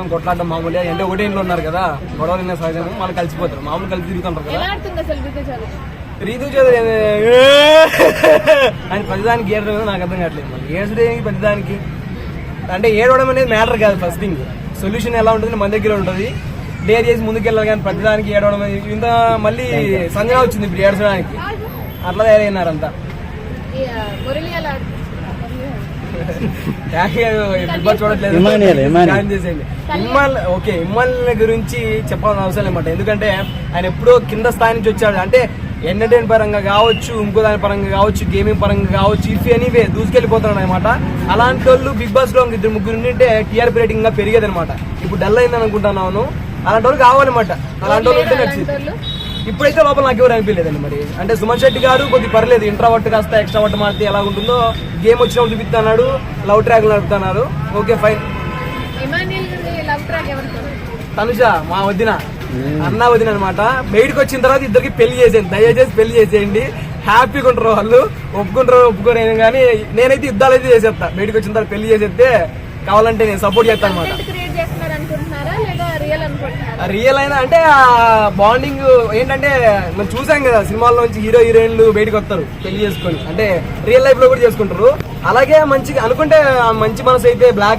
కొట్టుకోవడం కొట్లాడడం మామూలే అంటే ఒకటే ఇంట్లో ఉన్నారు కదా గొడవలు ఉన్న సహజం వాళ్ళు కలిసిపోతారు. మామూలు కలిసి తిరుగుతుంటారు కదా. రీతు చౌదరి? ఆయన ప్రతిదానికి ఏడడం ఏదో నాకు అర్థం కావట్లేదు. మరి ఏడ్చడానికి ప్రతిదానికి? అంటే ఏడవడం అనేది మ్యాటర్ కాదు ఫస్ట్ థింగ్ సొల్యూషన్ ఎలా ఉంటుంది మన దగ్గర ఉంటుంది. డేర్ చేసి ముందుకు వెళ్ళాలి కానీ ప్రతిదానికి ఏడవడం అనేది ఇంత మళ్ళీ సంజన వచ్చింది ఇప్పుడు ఏడ్చడానికి. అట్లా తయారైనారంతా. ఇమ్మాల్ ఓకే ఇమ్మాల్ గురించి చెప్పాల్సిన అవసరం అనమాట ఎందుకంటే ఆయన ఎప్పుడో కింద స్థాయి నుంచి వచ్చాడు. అంటే ఎంటర్టైన్ పరంగా కావచ్చు ఇంకో దాని పరంగా కావచ్చు గేమింగ్ పరంగా కావచ్చు ఇఫ్ ఎనీవే దూసుకెళ్ళిపోతున్నాడు అనమాట అలాంటి వాళ్ళు బిగ్ బాస్లో ఇద్దరు ముగ్గురు ఉంటే టీఆర్పీ రేటింగ్ ఇంకా పెరిగేది అనమాట ఇప్పుడు డల్ అయిందని అనుకుంటున్నాను అలాంటి వాళ్ళు కావాలన్నమాట. అలాంటి నచ్చింది వాళ్ళు? ఇప్పుడైతే లోపల నాకు ఎవరు అనిపించలేదండి మరి. అంటే సుమన్ శెట్టి గారు కొద్ది పర్లేదు ఇంట్రావర్ట్ కాస్త ఎక్స్ట్రావర్ట్ మారితే ఎలా ఉంటుందో గేమ్ వచ్చినప్పుడు చూపిస్తున్నాడు లవ్ ట్రాక్ నడుపుతున్నారు. ఓకే ఫైన్ తనుజ మా వదిన. అన్న వదిన అనమాట బయటకు వచ్చిన తర్వాత ఇద్దరికి పెళ్ళి చేసేయండి దయచేసి పెళ్ళి చేసేయండి. హ్యాపీగా ఉంటారు వాళ్ళు ఒప్పుకుంటారు ఒప్పుకోరేను కానీ నేనైతే యుద్ధాలు అయితే చేసేస్తా. బయటకు వచ్చిన తర్వాత పెళ్ళి చేసేస్తే కావాలంటే నేను సపోర్ట్ చేస్తాను అనమాట రియల్ అయినా అంటే ఆ బాండింగ్ ఏంటంటే మనం చూసాం కదా సినిమాల్లో నుంచి హీరో హీరోయిన్లు బయటకు వస్తారు పెళ్ళి చేసుకొని. అంటే రియల్ లైఫ్లో కూడా చేసుకుంటారు. అలాగే మంచిగా అనుకుంటే మంచి మనసు అయితే బ్లాక్